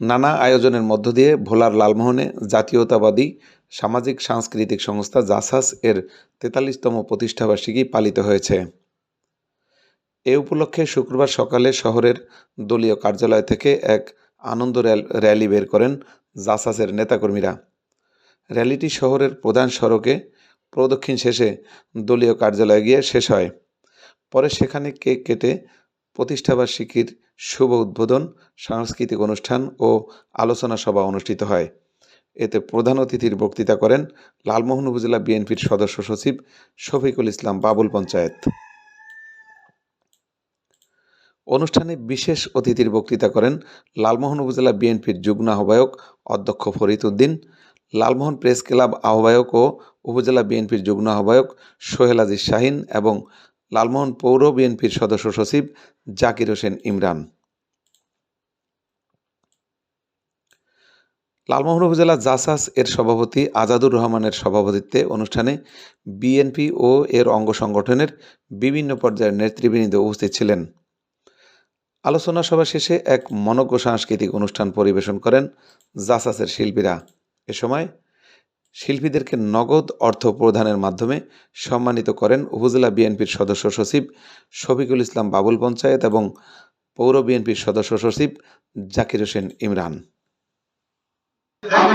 নানা আয়োজনের মধ্য দিয়ে ভোলার লালমোহনে জাতীয়তাবাদী সামাজিক সাংস্কৃতিক সংস্থা জাসাস এর তেতাল্লিশতম প্রতিষ্ঠাবার্ষিকী পালিত হয়েছে। এ উপলক্ষে শুক্রবার সকালে শহরের দলীয় কার্যালয় থেকে এক আনন্দ র্যাল- বের করেন জাসাসের নেতাকর্মীরা। র্যালিটি শহরের প্রধান সড়কে প্রদক্ষিণ শেষে দলীয় কার্যালয়ে গিয়ে শেষ হয়। পরে সেখানে কেক কেটে প্রতিষ্ঠাবার্ষিকীর শুভ উদ্বোধন, সাংস্কৃতিক অনুষ্ঠান ও আলোচনা সভা অনুষ্ঠিত হয়। এতে প্রধান অতিথির বক্তৃতা করেন লালমোহন উপজেলা বিএনপির সদস্য সচিব শফিকুল ইসলাম বাবুল পঞ্চায়েত। অনুষ্ঠানে বিশেষ অতিথির বক্তৃতা করেন লালমোহন উপজেলা বিএনপির যুগ্ম আহ্বায়ক অধ্যক্ষ ফরিদ উদ্দিন, লালমোহন প্রেস ক্লাব আহ্বায়ক ও উপজেলা বিএনপির যুগ্ম আহ্বায়ক সোহেল আজিজ শাহিন এবং লালমোহন পৌর বিএনপির সদস্য সচিব জাকির হোসেন ইমরান। লালমোহন উপজেলা জাসাস এর সভাপতি আজাদুর রহমানের সভাপতিত্বে অনুষ্ঠানে বিএনপি ও এর অঙ্গ সংগঠনের বিভিন্ন পর্যায়ের নেতৃবৃন্দ উপস্থিত ছিলেন। আলোচনা সভা শেষে এক মনজ্ঞ সাংস্কৃতিক অনুষ্ঠান পরিবেশন করেন জাসাসের শিল্পীরা। এ সময় শিল্পীদেরকে নগদ অর্থ প্রদানের মাধ্যমে সম্মানিত করেন উপজেলা বিএনপির সদস্য সচিব শফিকুল ইসলাম বাবুল পঞ্চায়েত এবং পৌর বিএনপির সদস্য সচিব জাকির হোসেন ইমরান। আমি